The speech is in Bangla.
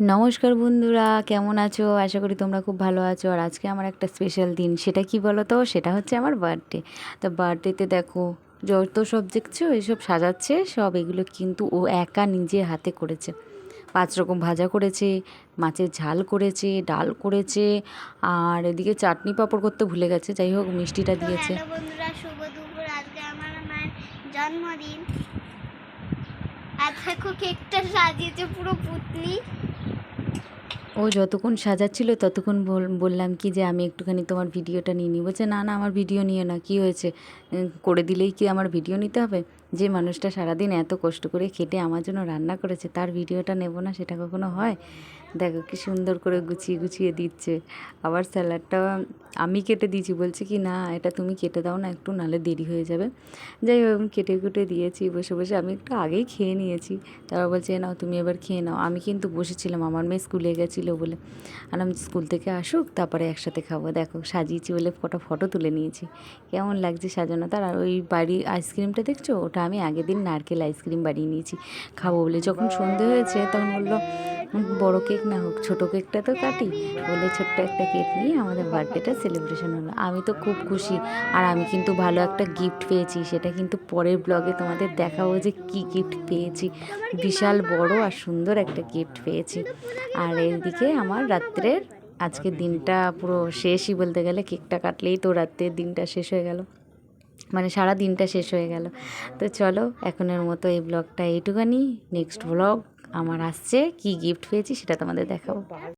নমস্কার বন্ধুরা কেমন আছো? আশা করি তোমরা খুব ভালো আছো। আর আজকে আমার একটা স্পেশাল দিন সেটা কি বলো তো সেটা হচ্ছে আমার বার্থডে তো বার্থডেতে দেখো যত সব দেখছ এসব সাজাচ্ছে সব এগুলো কিন্তু ও একা নিজে হাতে করেছে। পাঁচ রকম ভাজা করেছে মাছের ঝাল করেছে ডাল করেছে আর এদিকে চাটনি পাঁপড় করতে ভুলে গেছে। যাই হোক মিষ্টিটা দিয়েছে। বন্ধুরা শুভ দুপুর। আজকে আমার মায়ের জন্মদিন। আর দেখো কেকটা সাজিয়েছে পুরো পুতলি। ও যতক্ষণ সাজাচ্ছিল ততক্ষণ বল- বললাম কি যে আমি একটুখানি তোমার ভিডিওটা নিয়ে নিই বলছে, না না, আমার ভিডিও নিয়ে না, কি হয়েছে? করে দিলেই কি আমার ভিডিও নিতে হবে? যে মানুষটা সারাদিন এত কষ্ট করে খেটে আমার জন্য রান্না করেছে, তার ভিডিওটা নেব না, সেটা কখনো হয়? দেখো কি সুন্দর করে গুছিয়ে গুছিয়ে দিচ্ছে। আবার স্যালাডটা আমি কেটে দিয়েছি। বলছে কি, না, এটা তুমি কেটে দাও না, একটু নালে দেরি হয়ে যাবে। যাই হোক কেটে কুটে দিয়েছি, বসে বসে আমি একটু আগেই খেয়ে নিয়েছি। তারপর বলছে, নাও, তুমি এবার খেয়ে নাও। আমি কিন্তু বসেছিলাম, আমার মেয়ে স্কুলে গেছিল। বলে। আর আমি স্কুল থেকে আসুক তারপরে একসাথে খাব। দেখো সাজিয়েছি বলে কটা ফটো তুলে নিয়েছি। কেমন লাগছে সাজানো তার আর ওই বাড়ি আইসক্রিমটা দেখছ? ওটা আমি আগের দিন নারকেল আইসক্রিম বানিয়ে নিয়েছি। খাব বলে যখন সন্ধে হয়েছে তখন বলল "উম, বড় কেক না হোক, ছোটো কেকটা তো কাটি। বলে ছোট্ট একটা কেক নিয়ে আমাদের বার্থডেটা সেলিব্রেশন হলো। আমি তো খুব খুশি। আর আমি কিন্তু ভালো একটা গিফট পেয়েছি। সেটা কিন্তু পরের ব্লগে তোমাদের দেখাবো যে কী গিফট পেয়েছি। বিশাল বড় আর সুন্দর একটা গিফট পেয়েছি। আর এইদিকে আমার রাত্রের আজকের দিনটা পুরো শেষই বলতে গেলে কেকটা কাটলেই তো রাত্রের দিনটা শেষ হয়ে গেল। মানে সারা দিনটা শেষ হয়ে গেল। তো চলো, এখনের মতো এই ব্লগটা এইটুখানি। নেক্সট ব্লগ আমার আসছে কি গিফট পেয়েছি সেটা তোমাদের দেখাবো।